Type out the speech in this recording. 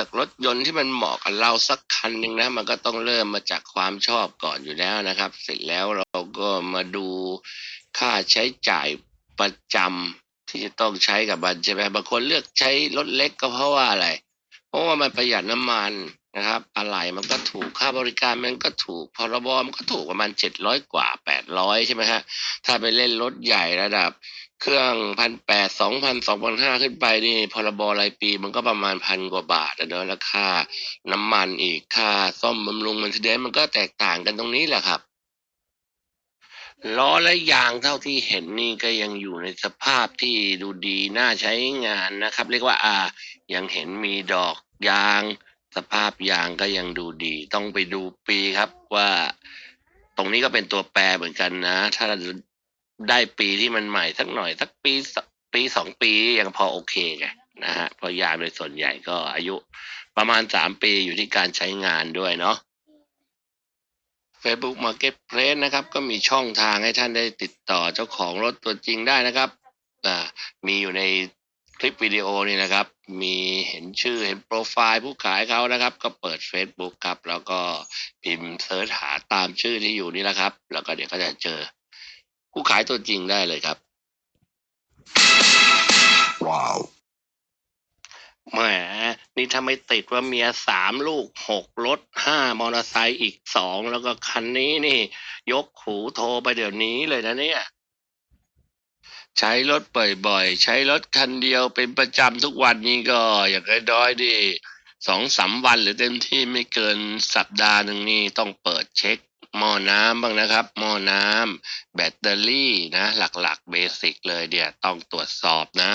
อกรถยนต์ที่มันเหมาะกับเราสักคันหนึ่งนะ มันก็ต้องเริ่มมาจากความชอบก่อนอยู่แล้วนะครับ เสร็จแล้วเราก็มาดูค่าใช้จ่ายประจำที่จะต้องใช้กับมันใช่ไหมบางคนเลือกใช้รถเล็กก็เพราะว่าอะไร เพราะว่ามันประหยัดน้ำมันนะครับอะไรมันก็ถูกค่าบริการมันก็ถูกพรบมันก็ถูกประมาณเจ็ดร้อยกว่าแปดร้อยใช่ไหมฮะถ้าไปเล่นรถใหญ่ระดับ เครื่องพันแปดสองพันสองพันห้าขึ้นไปนี่พรบรายปีมันก็ประมาณพันกว่าบาทอะเนอะแล้วค่าน้ำมันอีกค่าซ่อมบำรุงมันเดนมันก็แตกต่างกันตรงนี้แหละครับล้อและยางเท่าที่เห็นนี่ก็ยังอยู่ในสภาพที่ดูดีน่าใช้งานนะครับ เรียกว่าอ่า ยังเห็นมีดอกยาง สภาพยางก็ยังดูดี ต้องไปดูปีครับว่า ตรงนี้ก็เป็นตัวแปรเหมือนกันนะ ถ้า ได้ปีที่มันใหม่สักหน่อย สักปีสปีสองปียังพอโอเคไงนะฮะเพราะยางโดยส่วนใหญ่ก็อายุประมาณสามปีอยู่ที่การใช้งานด้วยเนาะ Facebook Marketplace นะครับ ก็มีช่องทางให้ท่านได้ติดต่อเจ้าของรถตัวจริงได้นะครับอ่ามีอยู่ในคลิปวิดีโอนี่นะครับ มีเห็นชื่อเห็นโปรไฟล์ผู้ขายเขานะครับ ก็เปิด Facebook ครับ แล้วก็พิมพ์เสิร์ชหาตามชื่อที่อยู่นี่แหละครับ แล้วก็เดี๋ยวก็จะเจอ ผู้ขายตัวจริงได้เลยครับ Wow. แหมนี่ถ้าไม่ติดว่าเมียสามลูกหกรถห้ามอเตอร์ไซค์อีกสองแล้วก็คันนี้นี่ ยกหูโทรไปเดี๋ยวนี้เลยนะเนี่ย ใช้รถบ่อยๆ ใช้รถคันเดียวเป็นประจำทุกวันนี้ก็ อย่างน้อยๆดิสองสามวันหรือเต็มที่ไม่เกินสัปดาห์หนึ่งนี่ต้องเปิดเช็ค หม้อน้ำบ้างนะครับ หม้อน้ำแบตเตอรี่นะ หลักๆเบสิกเลยเดี๋ยวต้องตรวจสอบนะ